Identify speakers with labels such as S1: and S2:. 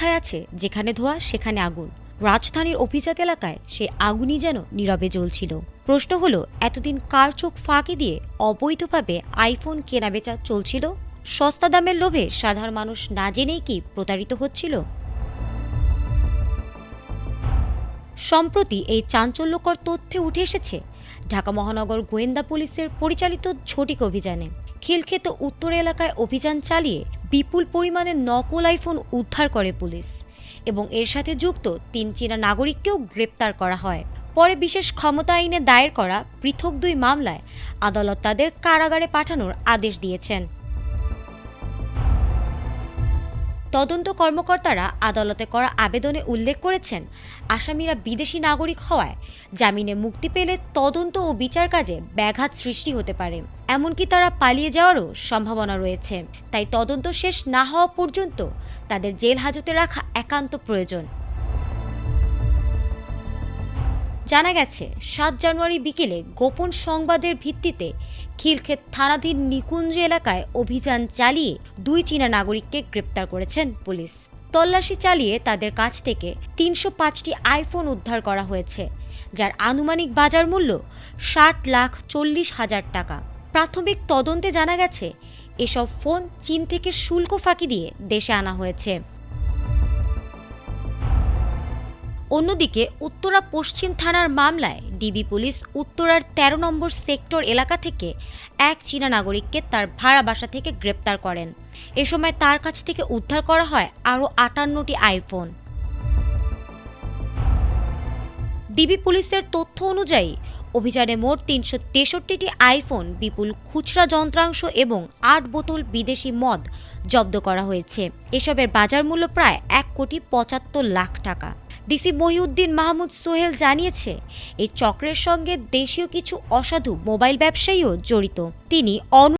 S1: কথায় আছে, যেখানে ধোয়া, সেখানে আগুন। রাজধানীর অভিজাত এলাকায় সে আগুনই যেন নীরবে জ্বলছিল। প্রশ্ন হলো, এতদিন কার চোখ ফাঁকি দিয়ে অবৈধভাবে আইফোন কেনাবেচা চলছিল? সস্তা দামের লোভে সাধারণ মানুষ না জেনেই কি প্রতারিত হচ্ছিল? সম্প্রতি এই চাঞ্চল্যকর তথ্যে উঠে এসেছে, ঢাকা মহানগর গোয়েন্দা পুলিশের পরিচালিত ঝটিক অভিযানে। খিলক্ষেত উত্তর এলাকায় অভিযান চালিয়ে বিপুল পরিমাণে নকল আইফোন উদ্ধার করে পুলিশ এবং এর সাথে যুক্ত তিন চীনা নাগরিককেও গ্রেপ্তার করা হয়। পরে বিশেষ ক্ষমতা আইনে দায়ের করা পৃথক দুই মামলায় আদালত তাদের কারাগারে পাঠানোর আদেশ দিয়েছেন। তদন্ত কর্মকর্তারা আদালতে করা আবেদনে উল্লেখ করেছেন, আসামিরা বিদেশি নাগরিক হওয়ায় জামিনে মুক্তি পেলে তদন্ত ও বিচার কাজে ব্যাঘাত সৃষ্টি হতে পারে। এমনকি তারা পালিয়ে যাওয়ারও সম্ভাবনা রয়েছে। তাই তদন্ত শেষ না হওয়া পর্যন্ত তাদের জেল হাজতে রাখা একান্ত প্রয়োজন। জানা গেছে, সাত জানুয়ারি বিকেলে গোপন সংবাদের ভিত্তিতে খিলক্ষেত থানাধীন নিকুঞ্জ এলাকায় অভিযান চালিয়ে দুই চীনা নাগরিককে গ্রেপ্তার করেছেন পুলিশ। তল্লাশি চালিয়ে তাদের কাছ থেকে তিনশো পাঁচটি আইফোন উদ্ধার করা হয়েছে, যার আনুমানিক বাজার মূল্য ষাট লাখ চল্লিশ হাজার টাকা। প্রাথমিক তদন্তে জানা গেছে, এসব ফোন চীন থেকে শুল্ক ফাঁকি দিয়ে দেশে আনা হয়েছে। অন্যদিকে উত্তরা পশ্চিম থানার মামলায় ডিবি পুলিশ উত্তরার ১৩ নম্বর সেক্টর এলাকা থেকে এক চীনা নাগরিককে তার ভাড়া বাসা থেকে গ্রেপ্তার করেন। এ সময় তার কাছ থেকে উদ্ধার করা হয় আরও আটান্নটি আইফোন। ডিবি পুলিশের তথ্য অনুযায়ী, অভিযানে মোট তিনশো তেষট্টিটি আইফোন, বিপুল খুচরা যন্ত্রাংশ এবং আট বোতল বিদেশি মদ জব্দ করা হয়েছে। এসবের বাজার মূল্য প্রায় এক কোটি পঁচাত্তর লাখ টাকা। ডিসি মহিউদ্দিন মাহমুদ সোহেল জানিয়েছে, এই চক্রের সঙ্গে দেশীয় কিছু অসাধু মোবাইল ব্যবসায়ীও জড়িত। তিনি অন